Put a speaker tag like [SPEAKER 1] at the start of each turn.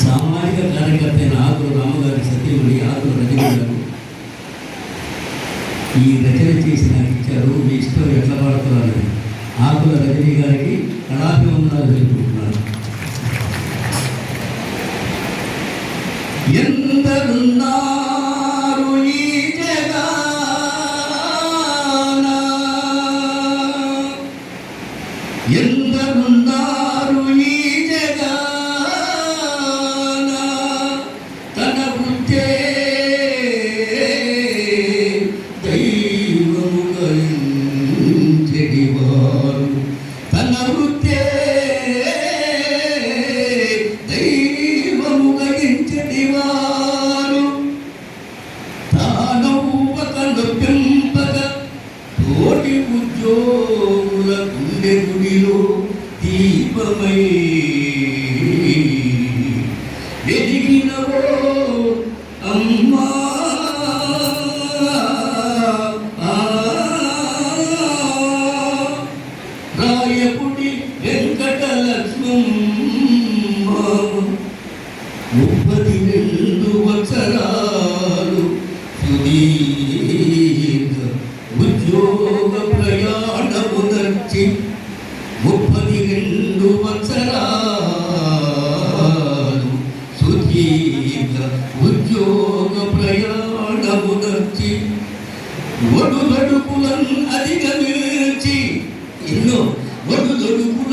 [SPEAKER 1] సామాజిక కార్యకర్త అయిన ఆకులు రామగారి సత్యమణి ఆకులు రజని గారు ఈ రచన చేసి నాకు ఇచ్చారు. మీ ఇష్టం ఎట్లా పాడుతున్నారని ఆకుల రజనీ గారికి కళాభివందనాలు తెలుపుకుంటున్నారు ఎందరున్నారు ఈ జగాన? ఎందరున్నారు తన వృత్తే దైవము గలించెడివారు తానవ్వక నొప్పింపక తోటి ఉద్యోగుల గుండె గుడిలో దీపమై వెలిగినవో అమ్మా. రాయపుడి వెంకటలక్ష్మమ్మ ముప్పది రెండు వత్సరాలు సుదీర్ఘ ఉద్యోగ ప్రయాణము నచ్చి ముప్పది రెండు వత్సరాలు సుదీర్ఘ ఉద్యోగ ప్రయాణము నచ్చి ఒడుదొడుకులను అధిగమించి ಇನ್ನೂ ಒಂದು ದೊಡ್ಡ ಕೂಡ